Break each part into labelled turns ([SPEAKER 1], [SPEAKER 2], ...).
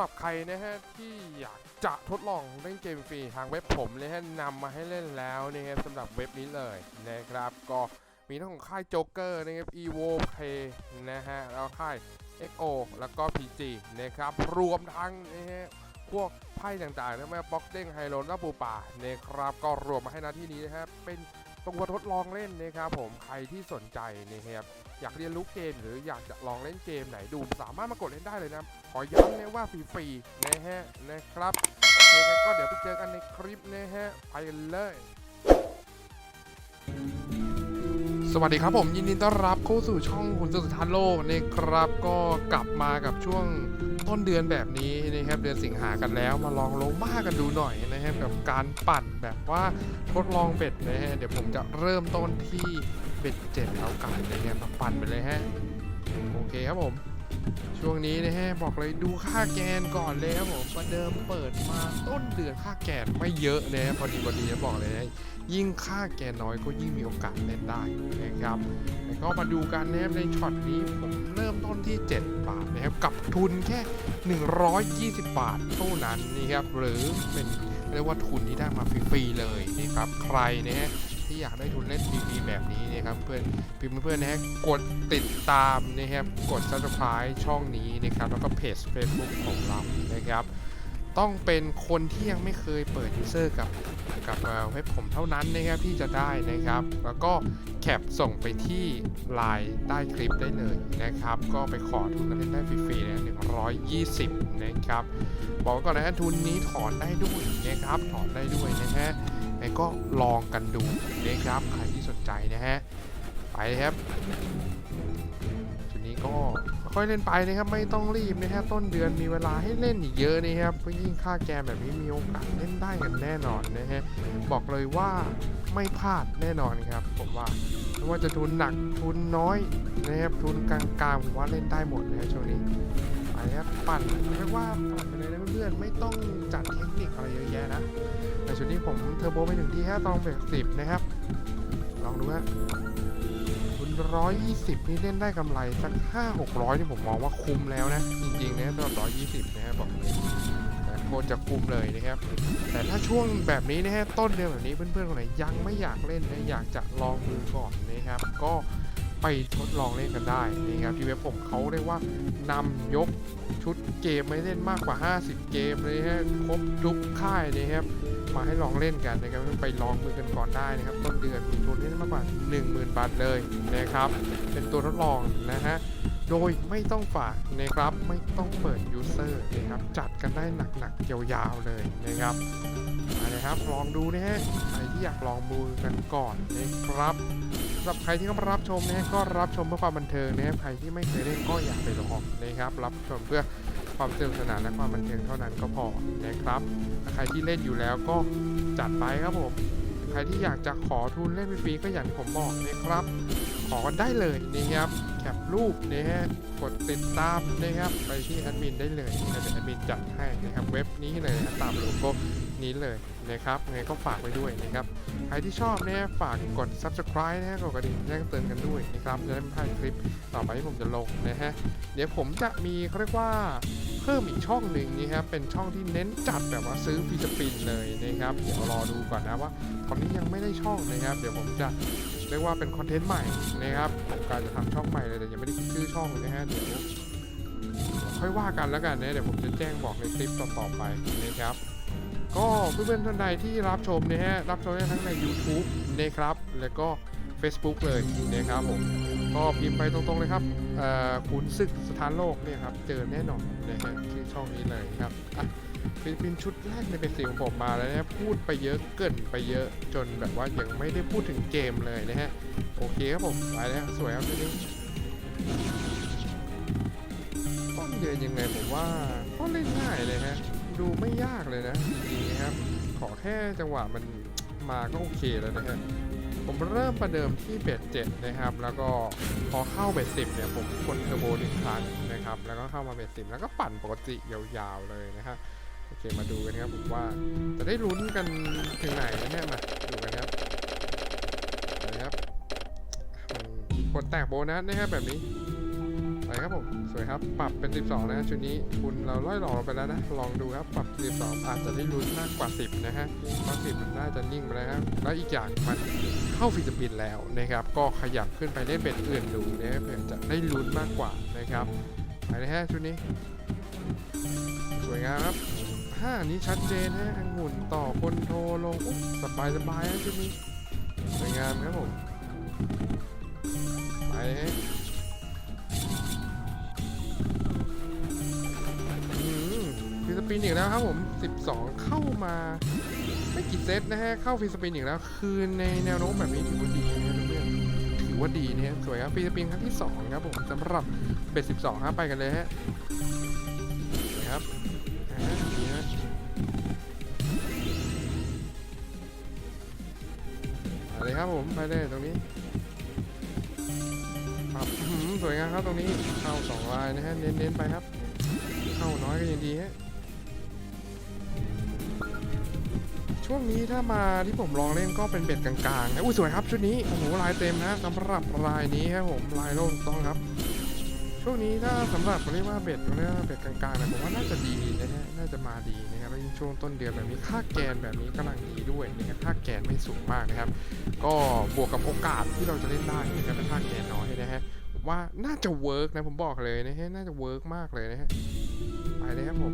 [SPEAKER 1] สำหรับใครนะฮะที่อยากจะทดลองเล่นเกมฟรีทางเว็บผมเลยฮะนำมาให้เล่นแล้วนะฮะสำหรับเว็บนี้เลยนะครับก็มีทั้งของค่ายโจ๊กเกอร์นะครับ evo play นะฮะแล้วค่าย XO แล้วก็ PG นะครับรวมทั้งนะฮะพวกไพ่ต่างๆนะแม่บ็อกเด้งไฮโลและปูป่านะครับก็รวมมาให้หน้าที่นี้นะครับเป็น ตัวทดลองเล่นนะครับผมใครที่สนใจนะครับอยากเรียนรู้เกมหรืออยากจะลองเล่นเกมไหนดูสามารถมากดเล่นได้เลยนะขอย้ำนะว่าฟรีๆนะฮะนะครับยังไงก็เดี๋ยวไปเจอกันในคลิปนะฮะไปกันเลยสวัสดีครับผมยินดีต้อนรับเข้าสู่ช่องคุณสุดท้านโลกนะครับก็กลับมากับช่วง ต้นเดือนแบบนี้นะครับเดือนสิงหากันแล้วมาลองโลมากันดูหน่อยนะครับกับการปั่นแบบว่าทดลองเบ็ดนะฮะเดี๋ยวผมจะเริ่มต้นที่เบ็ดเจ็ดแล้วกันนะครับมาปั่นไปเลยฮะโอเคครับผม ช่วงนี้นะฮะบอกเลยดูค่าแกนก่อนเลยครับผมประเดิมเปิดมาต้นเดือนค่าแกนไม่เยอะนะฮะพอดีพอดีจะบอกเลยนะยิ่งค่าแกนน้อยก็ยิ่งมีโอกาสเล่นได้นะครับ ก็มาดูกันนะครับในช็อตนี้ผมเริ่มต้นที่ 7 บาทนะครับกับทุนแค่ 120 บาทเท่านั้นนี่ครับหรือเป็นเรียกว่าทุนที่ได้มาฟรีๆเลยนะครับใครนะฮะที่อยากได้ทุนเล่นฟรีๆแบบนี้นะครับเพื่อนพิมพ์เพื่อนๆนะฮะกดติดตามนะครับกด subscribe ช่องนี้นะครับแล้วก็เพจ Facebook ของเรานะครับ ต้องเป็นคนที่ยังไม่เคยเปิด user กับกับเว็บผมเท่านั้นนะครับที่จะได้นะครับ แล้วก็แคปส่งไปที่ไลน์ใต้คลิปได้เลยนะครับ ก็ไปขอทุนเล่นได้ฟรีๆนะ120 นะครับ บอกก่อนนะทุนนี้ถอนได้ด้วยนะครับ ถอนได้ด้วยนะฮะไงก็ลองกันดูนะครับใครที่สนใจนะฮะ ไปครับจุดนี้ก็ ค่อยเล่นไปนะครับไม่ต้องรีบนะครับต้นเดือนมีเวลาให้เล่นอีกเยอะนะครับยิ่งค่าแกมแบบนี้มีโอกาสเล่นได้กันแน่นอนนะฮะบอกเลยว่าไม่พลาดแน่นอนครับ ผมว่าไม่ว่าจะทุนหนักทุนน้อยนะครับทุนกลางๆผมว่าเล่นได้หมดนะช่วงนี้ไปครับปั่นเรียกว่าปั่นไปเลยนะเพื่อนไม่ต้องจัดเทคนิคอะไรเยอะแยะนะแต่ชุดนี้ผมเทอร์โบไปถึงที่5ตองเบรกสิบนะครับลองดูฮะ ทุนร้อยยี่สิบนี่เล่นได้กำไรสักห้าหกร้อยนี่ผมมองว่าคุ้มแล้วนะ จริงๆนะสำหรับร้อยยี่สิบนะครับบอกเลยโคตรจะคุ้มเลยนะครับ แต่ถ้าช่วงแบบนี้นะฮะต้นเดือนแบบนี้เพื่อนๆคนไหนยังไม่อยากเล่นนะอยากจะลองมือก่อนนะครับ ก็ไปทดลองเล่นกันได้นะครับที่เว็บผมเขาเรียกว่านำยกชุดเกมไม่เล่นมากกว่า 50 เกมเลยฮะครบทุกค่ายนะครับ มาให้ลองเล่นกันนะครับไปลองมือกันก่อนได้นะครับ ต้นเดือนมีทุนเล่นมากกว่า 10,000 บาทเลยนะครับ เป็นตัวทดลองนะฮะโดยไม่ต้องฝากนะครับไม่ต้องเปิดยูเซอร์นะครับจัดกันได้หนักๆยาวๆเลยนะครับมาเลยครับลองดูนะฮะใครที่อยากลองมือกันก่อนนะครับสำหรับใครที่เข้ามารับชมนะฮะก็รับชมเพื่อความบันเทิงนะครับใครที่ไม่เคยเล่นก็อย่าไปลองนะครับ รับชมเพื่อความสนุกสนานและความบันเทิงเท่านั้นก็พอนะครับใครที่เล่นอยู่แล้วก็จัดไปครับผม ใครที่อยากจะขอทุนเล่นฟรีก็อย่างที่ผมบอกนะครับ ขอกันได้เลยนะครับแคปรูปนะฮะกดติดตามนะครับไปที่แอดมินได้เลยนะเดี๋ยวแอดมินจัดให้นะครับเว็บนี้เลยนะตามโลโก้นี้เลยนะครับไงก็ฝากไว้ด้วยนะครับ ใครที่ชอบเนี่ยฝากกด subscribe นะฮะกดกระดิ่งแจ้งเตือนกันด้วยนะครับจะได้ไม่พลาดคลิปต่อไปที่ผมจะลงนะฮะเดี๋ยวผมจะมีเขาเรียกว่า พิ่มอีกช่องหนึ่งนี่ครับเป็นช่องที่เน้นจัดแบบว่าซื้อฟรีสปินเลยนะครับเดี๋ยวรอดูก่อนนะว่าตอนนี้ยังไม่ได้ช่องนะครับ เดี๋ยวผมจะเรียกว่าเป็นคอนเทนต์ใหม่นะครับผมการจะทำช่องใหม่เลยแต่ยังไม่ได้คิดชื่อช่องนะฮะเดี๋ยวค่อยว่ากันแล้วกันนะเดี๋ยวผมจะแจ้งบอกในคลิปต่อๆไปนะครับก็เพื่อนๆท่านใดที่รับชมนะฮะรับชมได้ทั้งใน YouTube นะครับ แล้วก็ Facebook เลยนะครับผม ก็พิมพ์ไปตรงๆเลยครับขุนศึกสถานโลกเนี่ยครับ เจอแน่นอนนะฮะที่ช่องนี้เลยครับอะเป็นเป็นชุดแรกในเป็นสีของผมมาแล้วนะพูดไปเยอะเกินไปเยอะจนแบบว่ายังไม่ได้พูดถึงเกมเลยนะฮะ โอเคครับผมไปแล้วสวยครับทีนี้ต้นเดือนยังไงผมว่าก็เล่นง่ายเลยฮะ ดูไม่ยากเลยนะจริงๆนะครับ ขอแค่จังหวะมันมาก็โอเคแล้วนะฮะ ผมเริ่มประเดิมที่เบ็ดเจ็ดนะครับ แล้วก็พอเข้าเบ็ดสิบเนี่ยผมกดเทอร์โบหนึ่งครั้งนะครับ แล้วก็เข้ามาเบ็ดสิบแล้วก็ปั่นปกติยาวๆเลยนะฮะโอเคมาดูกันครับผมว่าจะได้ลุ้นกันถึงไหนนะเนี่ยมาดูกันครับไปครับกดแตกโบนัสนะครับแบบนี้ไปครับผมสวยครับปรับเป็น 12 นะชุดนี้คุณเราล่อยหลอไปแล้วนะลองดูครับปรับ 12 อาจจะได้ลุ้นมากกว่า 10 นะฮะเพราะ10มันน่าจะนิ่งไปแล้วครับแล้วอีกอย่างมัน เข้าฟิลิปปินส์แล้วนะครับ ก็ขยับขึ้นไปได้เบ็ดอื่นดูนะเพื่อจะได้ลุ้นมากกว่านะครับไปเลยฮะชุดนี้ สวยงามครับห้านี้ชัดเจนฮะองุ่นต่อคนโทรลงอุ๊ยสบายสบายๆนะชุดนี้สวยงามครับผมไปฮะอืมฟิสปินอีกแล้วครับผม 12 เข้ามา ไม่กี่เซตนะฮะ เข้าฟิสปินอีกแล้ว คือในแนวโน้มแบบนี้ถือว่าดีนะเพื่อนๆถือว่าดีนะฮะสวยครับฟิสปินครั้งที่2ครับผมสำหรับเบ็ด12ครับไปกันเลยฮะครับอ่าดีนะไรครับผมไปเลยตรงนี้ครับสวยงามครับตรงนี้เข้าสองลายนะฮะเน้นๆไปครับ เข้าน้อยก็ยังดีฮะ ช่วงนี้ถ้ามาที่ผมลองเล่นก็เป็นเบ็ดกลางๆนะอุ้ยสวยครับชุดนี้โอ้โหลายเต็มนะสำหรับลายนี้ครับผมลายโลกต้องครับ ช่วงนี้ถ้าสำหรับเรียกว่าเบ็ดเรียกว่าเบ็ดกลางๆนะผมว่าน่าจะดีนะฮะน่าจะมาดีนะครับแล้วยิ่งช่วงต้นเดือนแบบนี้ค่าแกนแบบนี้กำลังดีด้วยนะครับค่าแกนไม่สูงมากนะครับ ก็บวกกับโอกาสที่เราจะเล่นได้นะครับถ้าค่าแกนน้อยนะฮะว่าน่าจะเวิร์กนะผมบอกเลยนะฮะน่าจะเวิร์กมากเลยนะฮะไปเลยครับผม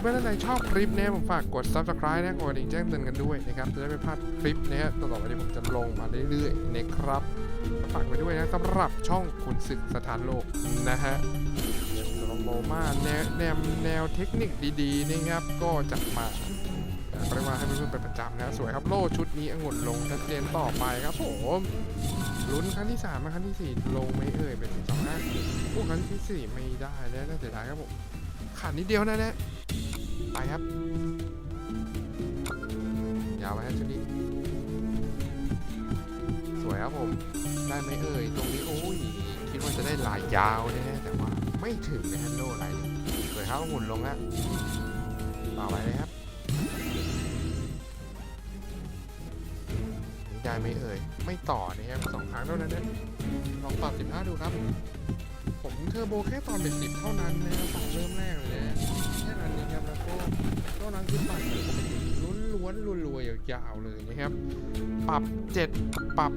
[SPEAKER 1] เมื่อท่านใดชอบคลิปนะผมฝากกด subscribe นะกดกระดิ่งแจ้งเตือนกันด้วยนะครับจะได้ไม่พลาดคลิปนะฮะต่อไปที่ผมจะลงมาเรื่อยๆนะครับฝากไว้ด้วยนะสำหรับช่องคุณศึกสถานโลกนะฮะเดี๋ยวลองโมมาแนวแนวแนวเทคนิคดีๆนะครับก็จะมาก็เรียกว่าให้เพื่อนๆเป็นประจำนะสวยครับโล่ชุดนี้องุ่นลงชัดเจนต่อไปครับผมลุ้นครั้งที่3มาครั้งที่ 4 ลงไม่เอ่ยเป็นสองห้าพวกครั้งที่ 4 ไม่ได้แล้วน่าเสียดายครับผม ขาดนิดเดียวนะเนี่ยไปครับ ยาวไปฮะชุดนี้ สวยครับผม ได้ไหมเอ่ย ตรงนี้โอ้ย คิดว่าจะได้ลายยาวนะฮะแต่ว่าไม่ถึงนะฮะโล่อะไรเนี่ยสวยครับองุ่นลงฮะต่อไปเลยครับ ได้ไหมเอ่ย ไม่ต่อนะครับสองครั้งเท่านั้นนะลองต่อ15ดูครับ ผมเทอร์โบแค่ตอนเป็น10เท่านั้นนะครับตอนเริ่มแรกเลยนะแค่นั้นนี้ครับแล้วก็เท่านั้นคือปั่นแบบปกติล้วนรวยๆยาวๆเลยนะครับ ปรับ 7 ปรับ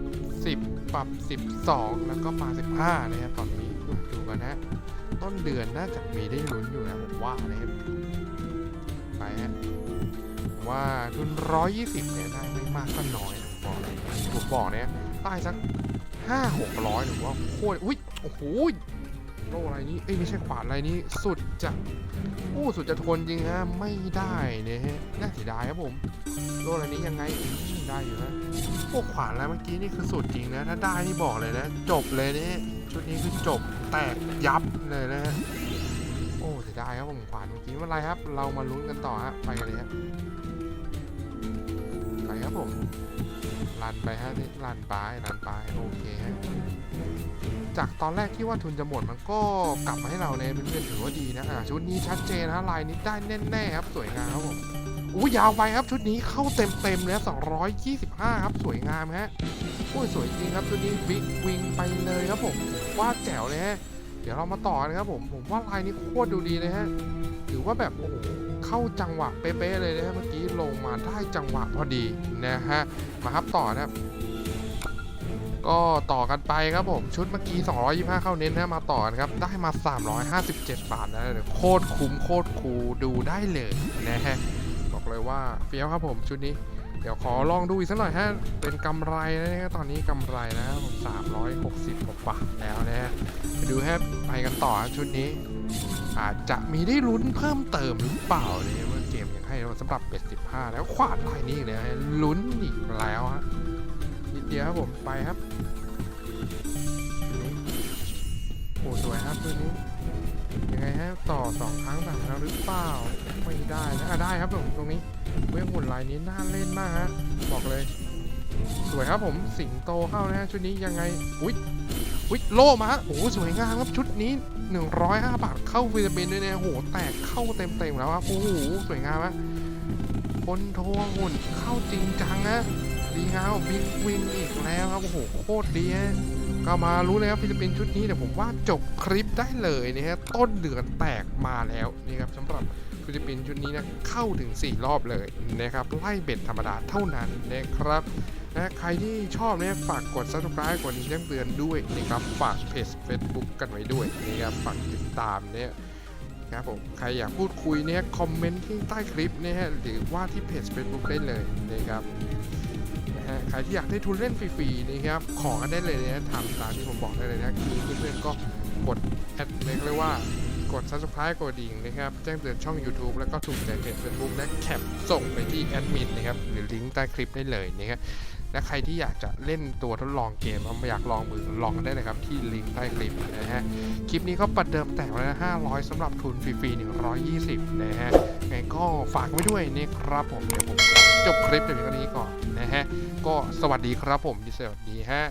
[SPEAKER 1] 10 ปรับ 12 แล้วก็มา15 นะครับตอนนี้ดูกันนะ ต้นเดือนน่าจะมีได้ลุ้นอยู่นะผมว่านะครับไปฮะว่าทุน 120 เนี่ยได้ไม่มากก็น้อยนะบอกเลยผมบอกเนี่ยได้สัก5 600หรือว่าโคตรอุ้ยโอ้โห โลอะไรนี้เอ้ยไม่ใช่ขวานอะไรนี้สุดจะโอ้สุดจะทนจริงฮะไม่ได้เนี่ยฮะน่าเสียดายครับผมโลอะไรนี้ยังไงอืมได้อยู่นะพวกขวานแล้วเมื่อกี้นี่คือสุดจริงนะถ้าได้นี่บอกเลยนะ จบเลยนี่ชุดนี้คือจบแตกยับเลยนะฮะโอ้เสียดายครับผมขวานเมื่อกี้ไม่เป็นไรครับ เรามาลุ้นกันต่อฮะไปกันเลยฮะไปครับ ผมรันไปฮะนี่รันไปรันไปโอเคฮะจากตอนแรกที่ว่าทุนจะหมดมันก็กลับมาให้เราเนี่ยเพื่อนๆถือว่าดีนะอ่าชุดนี้ชัดเจนฮะลายนี้ได้แน่ๆครับสวยงามครับผมอู้ยาวไปครับชุดนี้เข้าเต็มๆเลยครับ225 ครับ สวยงามฮะโอ้ยสวยจริงครับชุดนี้บิ๊กวิงไปเลยครับผมว่าแจ๋วเลยฮะเดี๋ยวเรามาต่อกันครับผมผมว่าลายนี้โคตรดูดีเลยฮะถือว่าแบบโอ้โห เข้าจังหวะเป๊ะๆเลยนะฮะเมื่อกี้ลงมาได้จังหวะพอดีนะฮะมาครับต่อนะครับก็ต่อกันไปครับผม ชุดเมื่อกี้ 225 เข้าเน้นนะมาต่อกันครับ ได้มา 357 บาทนะเดี๋ยวโคตรคุ้มโคตรคูดูได้เลยนะฮะบอกเลยว่าเฟี้ยวครับผมชุดนี้ เดี๋ยวขอลองดูอีกสักหน่อยฮะเป็นกำไรนะฮะตอนนี้กำไรนะครับผม360กว่าบาทแล้วนะฮะไปดูฮะไปกันต่อชุดนี้ อาจจะมีได้ลุ้นเพิ่มเติมหรือเปล่าเนี่ยว่าเกมยังให้สำหรับเบ็ด15 แล้วขวาดลายนี้เลยลุ้นอีกแล้วฮะนิดเดียวครับผมไปครับนี่โอ้สวยครับตัวนี้ยังไงฮะต่อสองครั้งต่างแล้วหรือเปล่าไม่ได้นะอะได้ครับผมตรงนี้เวงหุ่นลายนี้น่าเล่นมากฮะบอกเลย สวยครับผมสิงโตเข้านะฮะชุดนี้ยังไงอุ๊ย อุ๊ยโล่มาโอ้โหสวยงามครับชุดนี้ 105 บาทเข้าฟิลิปินด้วยเนี่ยโอ้โหแตกเข้าเต็มๆแล้วครับโอ้โหสวยงามฮะคนโทวหุ่นเข้าจริงจังนะดีงามบิ๊กวิงอีกแล้วครับโอ้โหโคตรดีฮะก็มารู้เลยครับฟิลิปปินส์ชุดนี้เดี๋ยวผมว่าจบคลิปได้เลยนะฮะต้นเดือนแตกมาแล้วนี่ครับสำหรับฟิลิปปินส์ชุดนี้นะเข้าถึง 4 รอบเลยนะครับไล่เบ็ดธรรมดาเท่านั้นนะครับ นะใครที่ชอบเนี่ยฝากกด subscribe กดแจ้งเตือนด้วยนะครับฝากเพจ Facebook กันไว้ด้วยนะครับฝากติดตามเนี่ยครับผมใครอยากพูดคุยเนี่ยคอมเมนต์ที่ใต้คลิปเนี่ยฮะหรือว่าที่เพจ Facebook ได้เลยนะครับนะฮะใครที่อยากได้ทุนเล่นฟรีๆนะครับขอกันได้เลยนะทำตามที่ผมบอกได้เลยนะคือเพื่อนๆก็กดแอดเรียกเลยว่ากด subscribe กดดิ่งนะครับ แจ้งเตือนช่อง YouTube แล้วก็ถูกใจเพจ Facebook และแคปส่งไปที่แอดมินนะครับ หรือลิงก์ใต้คลิปได้เลยนะครับ และใครที่อยากจะเล่นตัวทดลองเกมอยากลองมือลองได้เลยครับที่ลิงก์ใต้คลิปนะฮะคลิปนี้ก็ประเดิมแตกแล้วนะ500สำหรับทุนฟรีๆ120นะฮะไงก็ฝากไว้ด้วยนี่ครับผมเดี๋ยวผมจบคลิปในวันนี้ก่อนนะฮะก็สวัสดีครับผมดีสวัสดีฮะ